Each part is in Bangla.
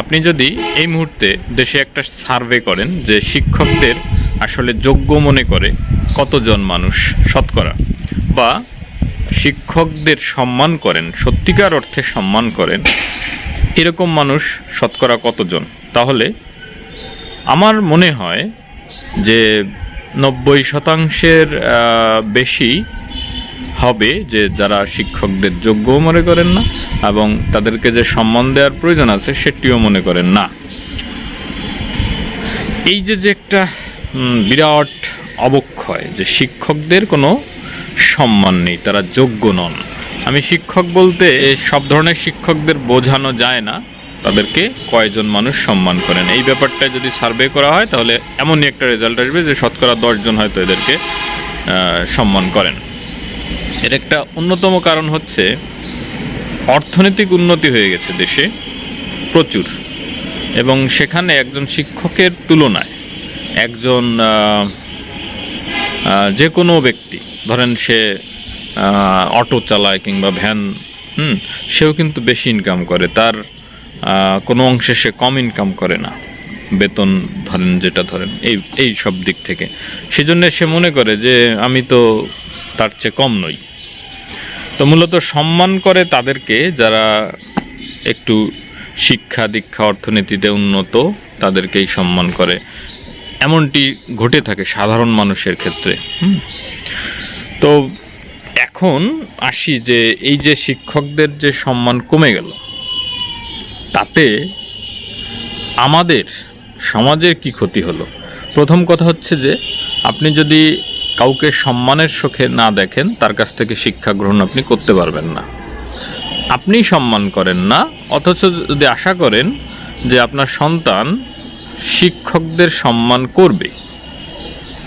আপনি যদি এই মুহূর্তে দেশে একটা সার্ভে করেন যে শিক্ষকদের আসলে যোগ্য মনে করে কতজন মানুষ শতকরা, বা শিক্ষকদের সম্মান করেন, সত্যিকার অর্থে সম্মান করেন, এরকম মানুষ শতকরা কতজন? তাহলে আমার মনে হয় যে নব্বই শতাংশের বেশি হবে যে যারা শিক্ষকদের যোগ্য মনে করেন না এবং তাদেরকে যে সম্মান দেওয়ার প্রয়োজন আছে, সেটিও মনে করেন না। এই যে যে একটা বিরাট অবক্ষয় যে শিক্ষকদের কোনো সম্মান নেই, তারা যোগ্য নন। আমি শিক্ষক বলতে সব ধরনের শিক্ষকদের বোঝানো যায় না, তাদেরকে কয়জন মানুষ সম্মান করেন। এই ব্যাপারটা যদি সার্ভে করা হয়, তাহলে এমনই একটা রেজাল্ট আসবে যে শতকরা দশজন হয়তো এদেরকে সম্মান করেন। এর একটা অন্যতম কারণ হচ্ছে অর্থনৈতিক উন্নতি হয়ে গেছে দেশে, প্রচুর। এবং সেখানে একজন শিক্ষকের তুলনায় একজন যে কোনো ব্যক্তি, ধরেন সে অটো চালায় কিংবা ভ্যান, হুম, সেও কিন্তু বেশি ইনকাম করে। তার কোনো অংশে সে কম ইনকাম করে না। বেতন ধরেন যেটা ধরেন, এই এই সব দিক থেকে। সেজন্য সে মনে করে যে আমি তো তার চেয়ে কম নই। তো মূলত সম্মান করে তাদেরকে যারা একটু শিক্ষা, দীক্ষা, অর্থনীতিতে উন্নত, তাদেরকেই সম্মান করে। এমনটি ঘটে থাকে সাধারণ মানুষের ক্ষেত্রে। তো এখন আসি যে এই যে শিক্ষকদের যে সম্মান কমে গেল, তাতে আমাদের সমাজের কি ক্ষতি হলো? প্রথম কথা হচ্ছে যে আপনি যদি কাউকে সম্মানের চোখে না দেখেন, তার কাছ থেকে শিক্ষা গ্রহণ আপনি করতে পারবেন না। আপনি সম্মান করেন না, অথচ যদি আশা করেন যে আপনার সন্তান শিক্ষকদের সম্মান করবে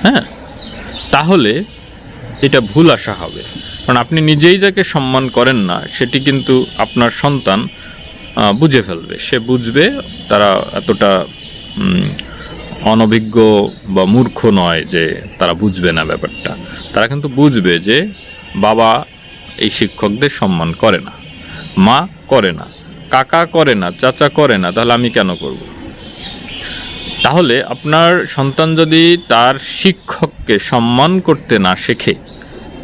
হ্যাঁ? তাহলে এটা ভুল আশা হবে। কারণ আপনি নিজেই যাকে সম্মান করেন না, সেটি কিন্তু আপনার সন্তান বুঝে ফেলবে। সে বুঝবে, তারা এতটা অনভিজ্ঞ বা মূর্খ নয় যে তারা বুঝবে না ব্যাপারটা। তারা কিন্তু বুঝবে যে বাবা এই শিক্ষকদের সম্মান করে না, মা করে না, কাকা করে না, চাচা করে না, তাহলে আমি কেন করব? তাহলে আপনার সন্তান যদি তার শিক্ষককে সম্মান করতে না শেখে,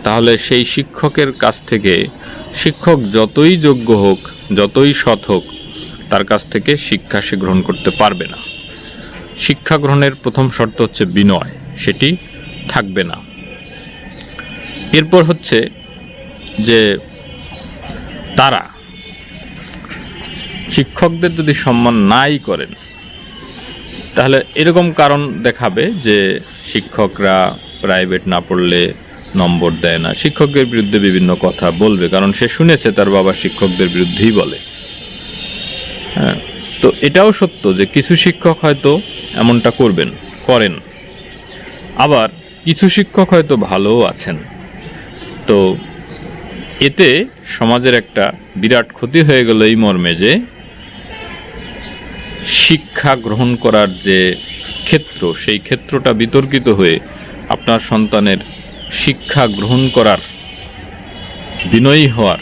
তাহলে সেই শিক্ষকের কাছ থেকে শিক্ষক যতই যোগ্য হোক, যতই সৎ হোক, তার কাছ থেকে শিক্ষা সে গ্রহণ করতে পারবে না। শিক্ষা গ্রহণের প্রথম শর্ত হচ্ছে বিনয়, সেটি থাকবে না। এরপর হচ্ছে যে তারা শিক্ষকদের যদি সম্মান নাই করেন, তাহলে এরকম কারণ দেখাবে যে শিক্ষকরা প্রাইভেট না পড়লে নম্বর দেয় না। শিক্ষকের বিরুদ্ধে বিভিন্ন কথা বলবে, কারণ সে শুনেছে, তার বাবা শিক্ষকদের বিরুদ্ধেই বলে। হ্যাঁ তো এটাও সত্য যে কিছু শিক্ষক হয়তো এমনটা করবেন, করেন। আবার কিছু শিক্ষক হয়তো ভালোও আছেন। তো এতে সমাজের একটা বিরাট ক্ষতি হয়ে গেল এই মর্মে যে শিক্ষা গ্রহণ করার যে ক্ষেত্র, সেই ক্ষেত্রটা বিতর্কিত হয়ে আপনার সন্তানের শিক্ষা গ্রহণ করার বিনয়ী হওয়ার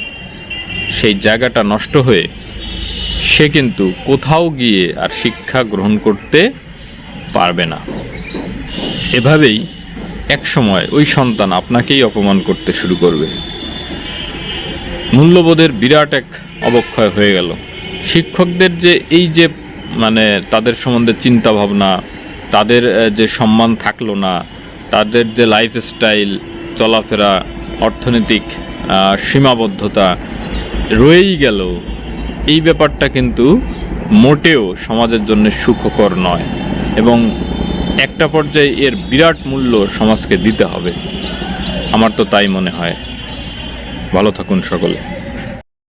সেই জায়গাটা নষ্ট হয়ে সে কিন্তু কোথাও গিয়ে আর শিক্ষা গ্রহণ করতে পারবে না। এভাবেই এক সময় ওই সন্তান আপনাকেই অপমান করতে শুরু করবে। মূল্যবোধের বিরাট এক অবক্ষয় হয়ে গেল। শিক্ষকদের যে এই যে মানে তাদের সম্বন্ধে চিন্তা ভাবনা তাদের যে সম্মান থাকল না, তাদের যে লাইফস্টাইল চলাফেরা, অর্থনৈতিক সীমাবদ্ধতা রয়েই গেল, এই ব্যাপারটা কিন্তু মোটেও সমাজের জন্য সুখকর নয়। এবং একটা পর্যায়ে এর বিরাট মূল্য সমাজকে দিতে হবে। আমার তো তাই মনে হয়। ভালো থাকুন সকলে।